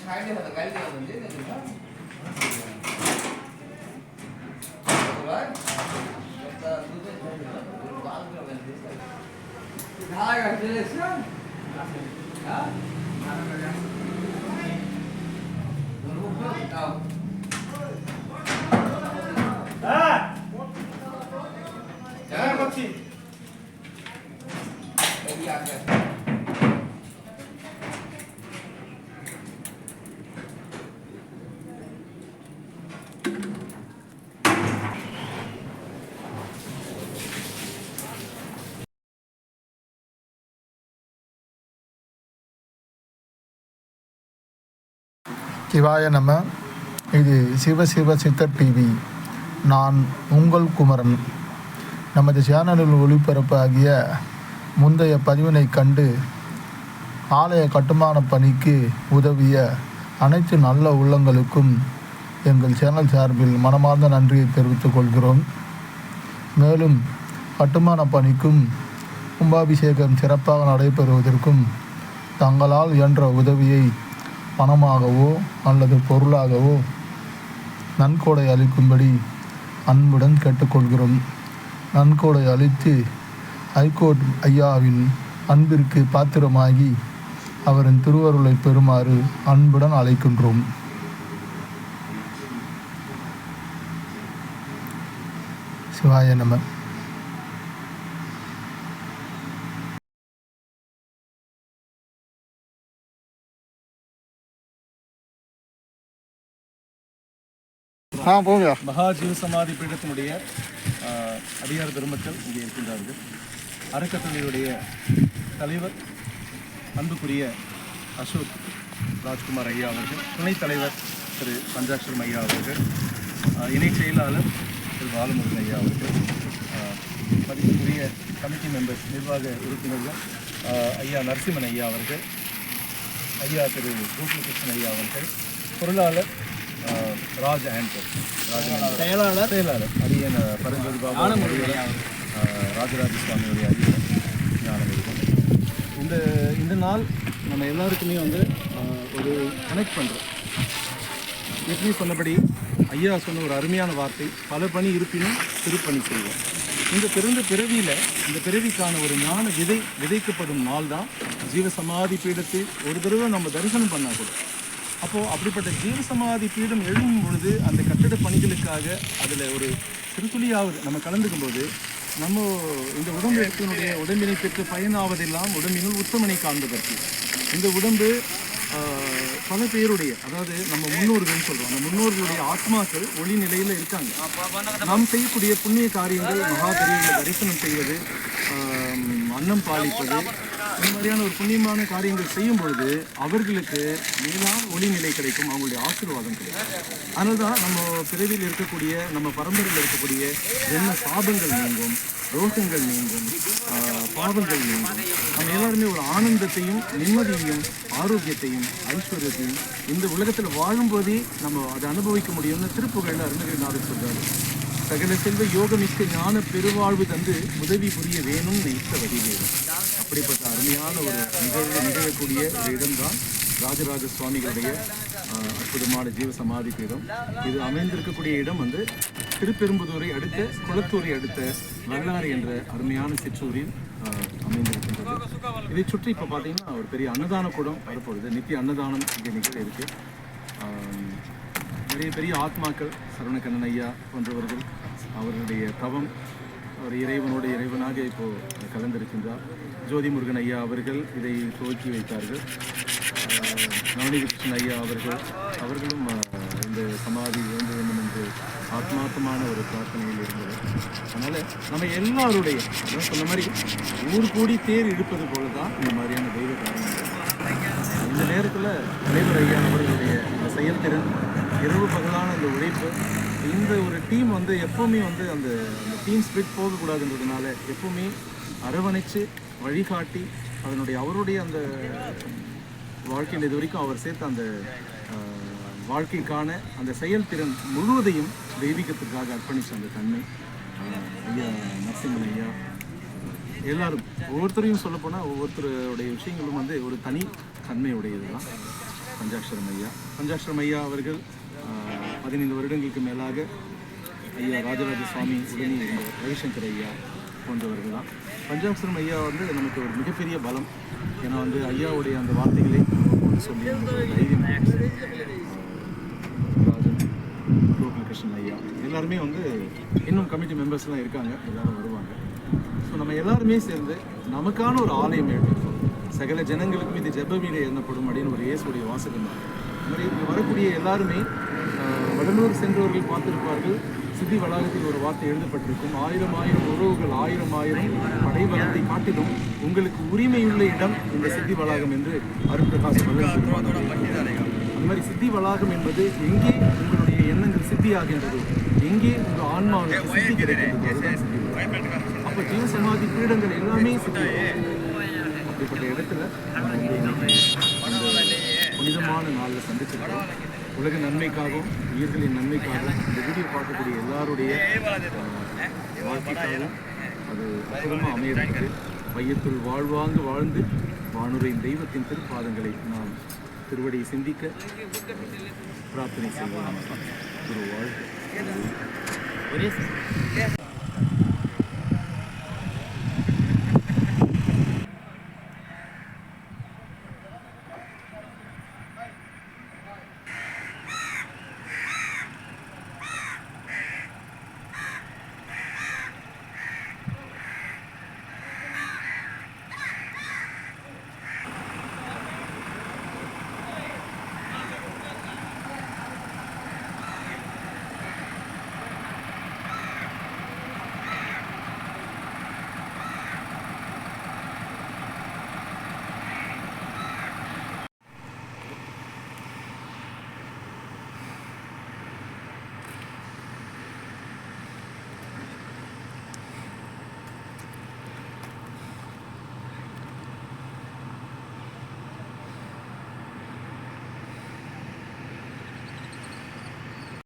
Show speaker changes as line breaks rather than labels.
खायला होतं काय केलं म्हणजे नाही
சிவாய நம. இது சிவ சிவ சித்தர் டிவி நான் உங்கள் குமரன். நமது சேனலில் ஒளிபரப்பாகிய முந்தைய பதிவினை கண்டு ஆலய கட்டுமான பணிக்கு உதவிய அனைத்து நல்ல உள்ளங்களுக்கும் எங்கள் சேனல் சார்பில் மனமார்ந்த நன்றியை தெரிவித்துக் கொள்கிறோம். மேலும் கட்டுமான பணிக்கும் கும்பாபிஷேகம் சிறப்பாக நடைபெறுவதற்கும் தங்களால் இயன்ற உதவியை பணமாகவோ அல்லது பொருளாகவோ நன்கொடை அளிக்கும்படி அன்புடன் கேட்டுக்கொள்கிறோம். நன்கொடை அளித்து ஐகோர்ட் ஐயாவின் அன்பிற்கு பாத்திரமாகி அவரின் திருவருளை பெறுமாறு அன்புடன் அழைக்கின்றோம். சிவாய நம. ஆ போங்க.
மகா ஜீவ சமாதி பீடத்தினுடைய அடியார் பெருமக்கள் இங்கே இருக்கின்றார்கள். அறக்கட்டளையுடைய தலைவர் அன்புக்குரிய அசோக் ராஜ்குமார் ஐயா அவர்கள் துணைத் தலைவர் திரு பஞ்சாட்சரம் ஐயா அவர்கள் இணைச் செயலாளர் திரு பாலமுருகன் ஐயா அவர்கள் மதிப்புக்குரிய கமிட்டி மெம்பர்ஸ் நிர்வாக உறுப்பினர்கள் ஐயா நரசிம்மன் ஐயா அவர்கள் ஐயா திரு கோகுலகிருஷ்ணன் ஐயா அவர்கள் பொருளாளர் ராஜ் ஆண்டர். செயலாளர்? செயலாளர். அரியன் பரஞ்சோதி பாபா. ராஜராஜ சுவாமியுடைய அரியன் ஞானவேதம் இந்த இந்த நாள் நம்ம எல்லாருக்குமே வந்து ஒரு கனெக்ட் பண்ணுறோம் ஏற்கனவே சொன்னபடி ஐயா சொன்ன ஒரு அருமையான வார்த்தை பல பணி இருப்பினும் திருப்பணி செய்வோம். இந்த பிறந்த பிறவியில் இந்த பிறவிக்கான ஒரு ஞான விதை விதைக்கப்படும் நாள் தான் ஜீவ சமாதி பீடத்தை ஒரு தடவை நம்ம தரிசனம் பண்ணா கூட. அப்போது அப்படிப்பட்ட ஜீவ சமாதி பீடம் எழும்பும் பொழுது அந்த கட்டிட பணிகளுக்காக அதில் ஒரு சிறுதுளியாவது நம்ம கலந்துக்கும் போது நம்ம இந்த உடம்பினுடைய உடம்பினை பெற்று பயனாவதெல்லாம் உடம்பினுள் உத்தமனை காண்பதற்கு. இந்த உடம்பு பல பேருடைய அதாவது நம்ம முன்னோர்கள்னு சொல்கிறோம் அந்த முன்னோர்களுடைய ஆத்மாக்கள் ஒளி நிலையில் இருக்காங்க. நாம் செய்யக்கூடிய புண்ணிய காரியங்கள் மகா பெரியவர்களை தரிசனம் செய்வது அன்னம் பாலிப்பது இந்த மாதிரியான ஒரு புண்ணியமான காரியங்கள் செய்யும் பொழுது அவர்களுக்கு மேலான ஒளி நிலை கிடைக்கும் அவங்களுடைய ஆசீர்வாதம் கிடைக்கும். அதனால தான் நம்ம பிறவியில் இருக்கக்கூடிய நம்ம பரம்பரையில் இருக்கக்கூடிய என்ன சாபங்கள் நீங்கும் ரோகங்கள் நீங்கும் ஆஹ், பாவங்கள் நீங்கும். நம்ம எல்லாருமே ஒரு ஆனந்தத்தையும் நிம்மதியையும் ஆரோக்கியத்தையும் ஐஸ்வர்யத்தையும் இந்த உலகத்தில் வாழும்போதே நம்ம அதை அனுபவிக்க முடியும்னு திருப்புகழில் நாடு சொல்கிறார் சகல செல்வ யோகமிக்க ஞான பெருவாழ்வு தந்து உதவி புரிய வேணும் நினைத்த வடிவேறு அப்படிப்பட்ட அருமையான ஒரு நிகழ்வு நிகழக்கூடிய ஒரு இடம்தான் ராஜராஜ சுவாமிகளுடைய அற்புதமான ஜீவ சமாதி பீடம். இது அமைந்திருக்கக்கூடிய இடம் வந்து திருப்பெரும்புதூரை அடுத்த குளத்தூரை அடுத்த வல்லாறு என்ற அருமையான சிற்றூரில் அமைந்திருக்கின்றது. இதை சுற்றி இப்போ பார்த்தீங்கன்னா ஒரு பெரிய அன்னதான கூடம் வரப்போகுது. நித்திய அன்னதானம் இங்கே நிகழ இருக்குது நிறைய பெரிய ஆத்மாக்கள் சரவணக்கண்ணன் ஐயா போன்றவர்கள் அவர்களுடைய தவம் அவர் இறைவனோட இறைவனாக இப்போது கலந்திருக்கின்றார். ஜோதி முருகன் ஐயா அவர்கள் இதை துவக்கி வைத்தார்கள். நவனிகிருஷ்ணன் ஐயா அவர்கள் அவர்களும் இந்த சமாதி வேண்ட வேண்டும் என்று ஆத்மார்த்தமான ஒரு பிரார்த்தனையில் இருந்தது அதனால் நம்ம எல்லாருடைய அதான் சொன்ன மாதிரி ஊர் கூடி தேர் இழுப்பது போல தான் இந்த மாதிரியான தெய்வ காரணங்கள். இந்த நேரத்தில் தலைவர் ஐயா அவர்களுடைய செயல்திறன் இரவு பகலான அந்த உழைப்பு இந்த ஒரு டீம் வந்து எப்போவுமே வந்து அந்த அந்த டீம் ஸ்பிரிட் போகக்கூடாதுன்றதுனால எப்போவுமே அரவணைச்சு வழிகாட்டி அதனுடைய அவருடைய அந்த வாழ்க்கையில் இது வரைக்கும் அவர் சேர்த்த அந்த வாழ்க்கைக்கான அந்த செயல்திறன் முழுவதையும் தெய்வீகத்திற்காக அர்ப்பணித்த அந்த தன்மை ஐயா நரசிம்மன் ஐயா எல்லாரும் ஒவ்வொருத்தரையும் சொல்லப்போனால் ஒவ்வொருத்தருடைய விஷயங்களும் வந்து ஒரு தனி தன்மையுடையது தான் பஞ்சாட்சரம் ஐயா பஞ்சாட்சரம் ஐயா அவர்கள் பதினைந்து வருடங்களுக்கு மேலாக ஐயா ராஜராஜ சுவாமி உடனே இருந்த ரவிசங்கர் ஐயா போன்றவர்கள் தான். பஞ்சாட்சரம் ஐயா வந்து நமக்கு ஒரு மிகப்பெரிய பலம். ஏன்னா வந்து ஐயாவுடைய அந்த வார்த்தைகளை அவ்வப்போது சொல்லி தைரியம் கோகுலகிருஷ்ணன் ஐயா எல்லாருமே வந்து இன்னும் கமிட்டி மெம்பர்ஸ்லாம் இருக்காங்க எல்லாரும் வருவாங்க. ஸோ நம்ம எல்லாருமே சேர்ந்து நமக்கான ஒரு ஆலயம் எழுப்பியிருக்கோம் சகல ஜனங்களுக்கும் இது ஜெப வீடு எண்ணப்படும் அப்படின்னு ஒரு இயேசுடைய வாசகம் தான். இந்த மாதிரி வரக்கூடிய எல்லாருமே வடலூர் சென்றவர்கள் பார்த்திருப்பார்கள். சித்தி வளாகத்தில் ஒரு வார்த்தை எழுதப்பட்டிருக்கும். ஆயிரம் ஆயிரம் உறவுகள் ஆயிரம் ஆயிரம் படைபலத்தை காட்டிலும் உங்களுக்கு உரிமையுள்ள இடம் இந்த சித்தி வளாகம் என்று அருட்பிரகாசம் அந்த மாதிரி சித்தி வளாகம் என்பது எங்கே உங்களுடைய எண்ணங்கள் சித்தியாகின்றது? எங்கே உங்கள் ஆன்மாவுக்கு சித்தி கிடைக்கிறது அப்போ ஜீவ சமாதி பீடங்கள் எல்லாமே சித்தி அப்படிப்பட்ட இடத்துல புனிதமான நாளில் சந்திச்சிருக்கோம் உலக நன்மைக்காகவும் உயிர்களின் நன்மைக்காகவும் இந்த வீடியோ பார்க்கக்கூடிய எல்லாருடைய வாழ்க்கைக்காகவும் அது அற்புதமாக அமையிறது மையத்துள் வாழ்வாங்கு வாழ்ந்து வானுரையின் தெய்வத்தின் திருப்பாதங்களை நாம் திருவடியை சிந்திக்க பிரார்த்தனை செய்வோம். திரு வாழ்க